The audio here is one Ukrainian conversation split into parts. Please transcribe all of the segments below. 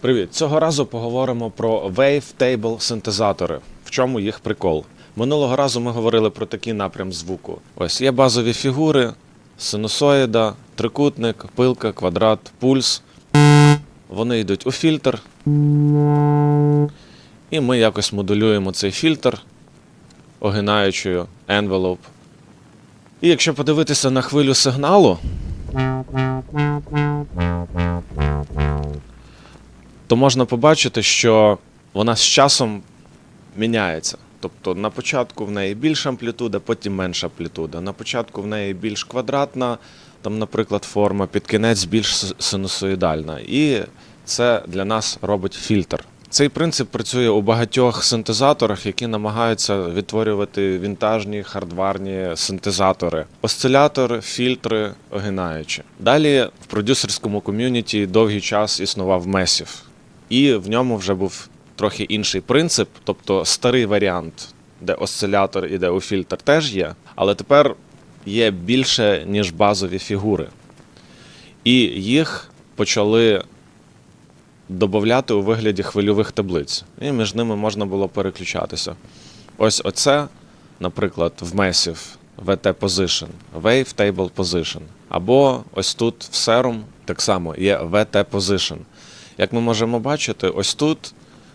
Привіт! Цього разу поговоримо про Wavetable синтезатори. В чому їх прикол? Минулого разу ми говорили про такий напрям звуку. Ось є базові фігури, синусоїда, трикутник, пилка, квадрат, пульс. Вони йдуть у фільтр. І ми якось модулюємо цей фільтр, огинаючою envelope. І якщо подивитися на хвилю сигналу, то можна побачити, що вона з часом міняється. Тобто на початку в неї більша амплітуда, потім менша амплітуда. На початку в неї більш квадратна, там, наприклад, форма, під кінець більш синусоїдальна. І це для нас робить фільтр. Цей принцип працює у багатьох синтезаторах, які намагаються відтворювати вінтажні хардварні синтезатори, осцилятор, фільтри, огинаючі. Далі в продюсерському ком'юніті довгий час існував Месів, і в ньому вже був трохи інший принцип, тобто старий варіант, де осцилятор іде у фільтр, теж є, але тепер є більше, ніж базові фігури. І їх почали додати у вигляді хвильових таблиць. І між ними можна було переключатися. Ось оце, наприклад, в Massive VT Position, Wave Table Position. Або ось тут в Serum так само є VT Position. Як ми можемо бачити, ось тут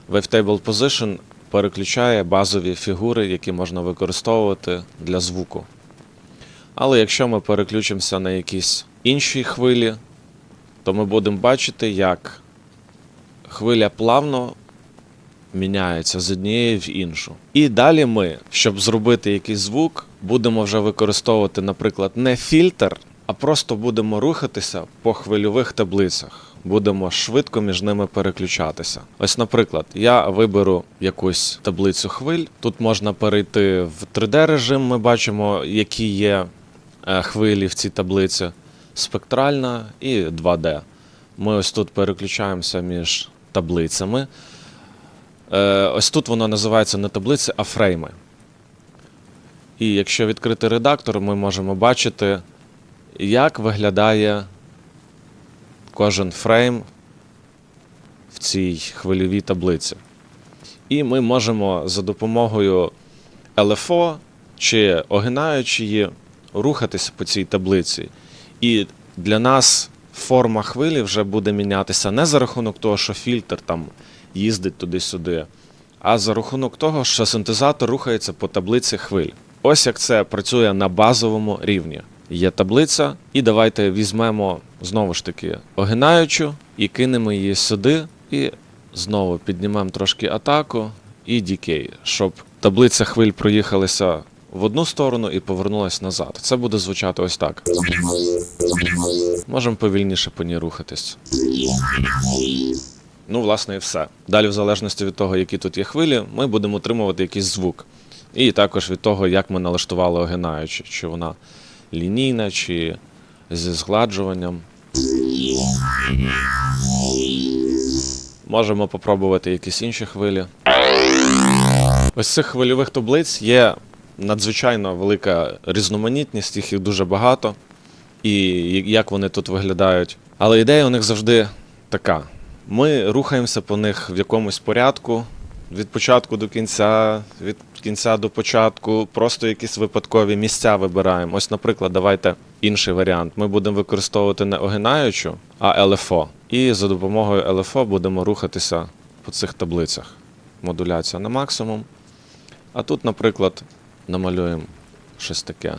Wavetable Position переключає базові фігури, які можна використовувати для звуку. Але якщо ми переключимося на якісь інші хвилі, то ми будемо бачити, як хвиля плавно міняється з однієї в іншу. І далі ми, щоб зробити якийсь звук, будемо вже використовувати, наприклад, не фільтр, а просто будемо рухатися по хвильових таблицях. Будемо швидко між ними переключатися. Ось, наприклад, я виберу якусь таблицю хвиль. Тут можна перейти в 3D режим. Ми бачимо, які є е, хвилі в цій таблиці. Спектральна і 2D. Ми ось тут переключаємося між таблицями. Е, ось тут воно називається не таблиці, а фрейми. І якщо відкрити редактор, ми можемо бачити, як виглядає кожен фрейм в цій хвильовій таблиці. І ми можемо за допомогою LFO чи огинаючи її рухатися по цій таблиці. І для нас форма хвилі вже буде мінятися не за рахунок того, що фільтр там їздить туди-сюди, а за рахунок того, що синтезатор рухається по таблиці хвиль. Ось як це працює на базовому рівні. Є таблиця, і давайте візьмемо знову ж таки огинаючу і кинемо її сюди, і знову піднімемо трошки атаку і дікей, щоб таблиця хвиль проїхалася в одну сторону і повернулась назад. Це буде звучати ось так. Можемо повільніше по ній рухатись. Ну, власне, і все. Далі, в залежності від того, які тут є хвилі, ми будемо отримувати якийсь звук. І також від того, як ми налаштували огинаючи, чи вона лінійна, чи зі згладжуванням. Можемо попробувати якісь інші хвилі. Ось цих хвильових таблиць є надзвичайно велика різноманітність, їх дуже багато, і як вони тут виглядають. Але ідея у них завжди така: ми рухаємося по них в якомусь порядку. Від початку до кінця, від кінця до початку, просто якісь випадкові місця вибираємо. Ось, наприклад, давайте інший варіант. Ми будемо використовувати не огинаючу, а LFO. І за допомогою LFO будемо рухатися по цих таблицях. Модуляція на максимум. А тут, наприклад, намалюємо щось таке.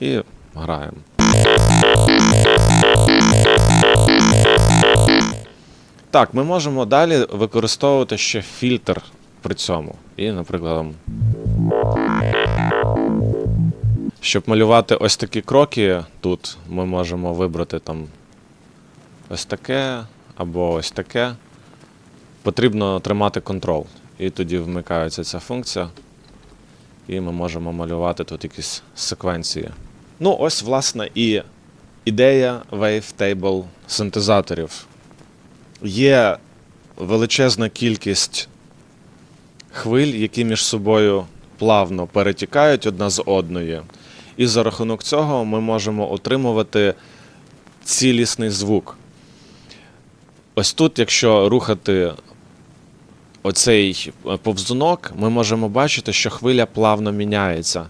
І граємо. Так, ми можемо далі використовувати ще фільтр при цьому. І, наприклад, щоб малювати ось такі кроки, тут ми можемо вибрати там ось таке або ось таке. Потрібно тримати контрол. І тоді вмикається ця функція. І ми можемо малювати тут якісь секвенції. Ну, ось, власне, і ідея Wavetable синтезаторів. Є величезна кількість хвиль, які між собою плавно перетікають одна з одної. І за рахунок цього ми можемо отримувати цілісний звук. ось тут, якщо рухати оцей е, повзунок, ми можемо бачити, що хвиля плавно міняється.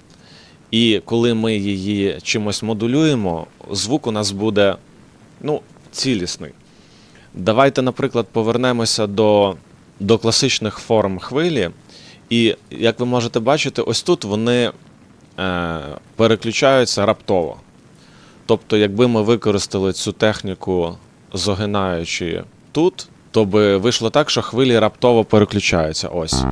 І коли ми її чимось модулюємо, звук у нас буде ну, цілісний. Давайте, наприклад, повернемося до, до класичних форм хвилі. І як ви можете бачити, ось тут вони е, переключаються раптово. Тобто, якби ми використали цю техніку, зогинаючи тут, то би вийшло так, що хвилі раптово переключаються. Ось.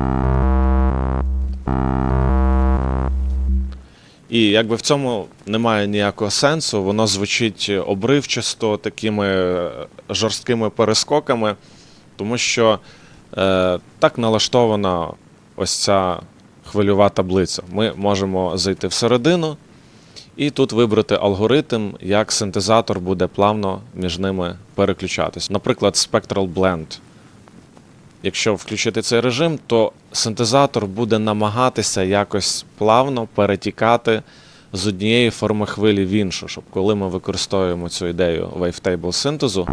І якби в цьому немає ніякого сенсу, воно звучить обривчасто такими е, жорсткими перескоками, тому що е, так налаштована ось ця хвильова таблиця. Ми можемо зайти всередину і тут вибрати алгоритм, як синтезатор буде плавно між ними переключатись. Наприклад, Spectral Blend. Якщо включити цей режим, то синтезатор буде намагатися якось плавно перетікати з однієї форми хвилі в іншу, щоб коли ми використовуємо цю ідею wavetable синтезу,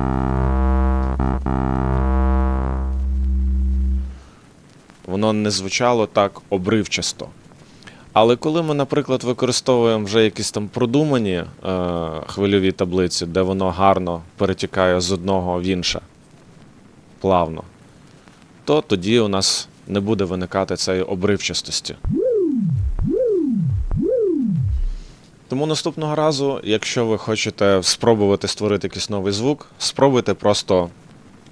воно не звучало так обривчасто. Але коли ми, наприклад, використовуємо вже якісь там продумані е, хвильові таблиці, де воно гарно перетікає з одного в інше, плавно, то тоді у нас не буде виникати цієї обривчастості. Тому наступного разу, якщо ви хочете спробувати створити якийсь новий звук, спробуйте просто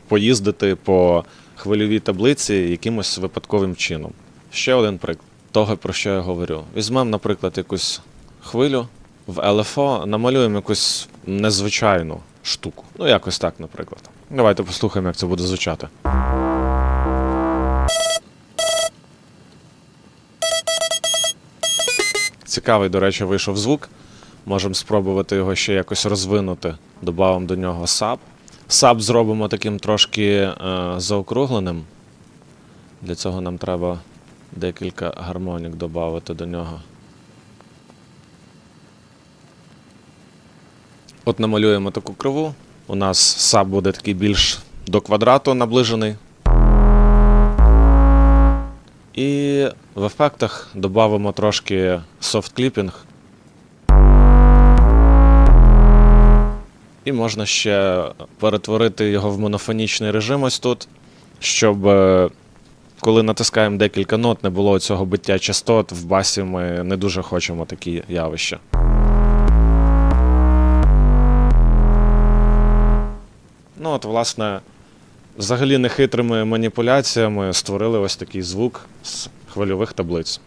поїздити по хвильовій таблиці якимось випадковим чином. Ще один приклад того, про що я говорю. Візьмемо, наприклад, якусь хвилю в LFO, намалюємо якусь незвичайну штуку. Ну, якось так, наприклад. Давайте послухаємо, як це буде звучати. Цікавий, до речі, вийшов звук. Можемо спробувати його ще якось розвинути. Добавимо до нього саб. Саб зробимо таким трошки е, заокругленим. Для цього нам треба декілька гармонік додати до нього. От намалюємо таку криву. У нас саб буде такий більш до квадрату наближений. І в ефектах додамо трошки софт-кліпінг. І можна ще перетворити його в монофонічний режим ось тут, щоб е, коли натискаємо декілька нот, не було цього биття частот. В басі ми не дуже хочемо такі явища. Ну, от, власне, взагалі нехитрими маніпуляціями створили ось такий звук з хвильових таблиць.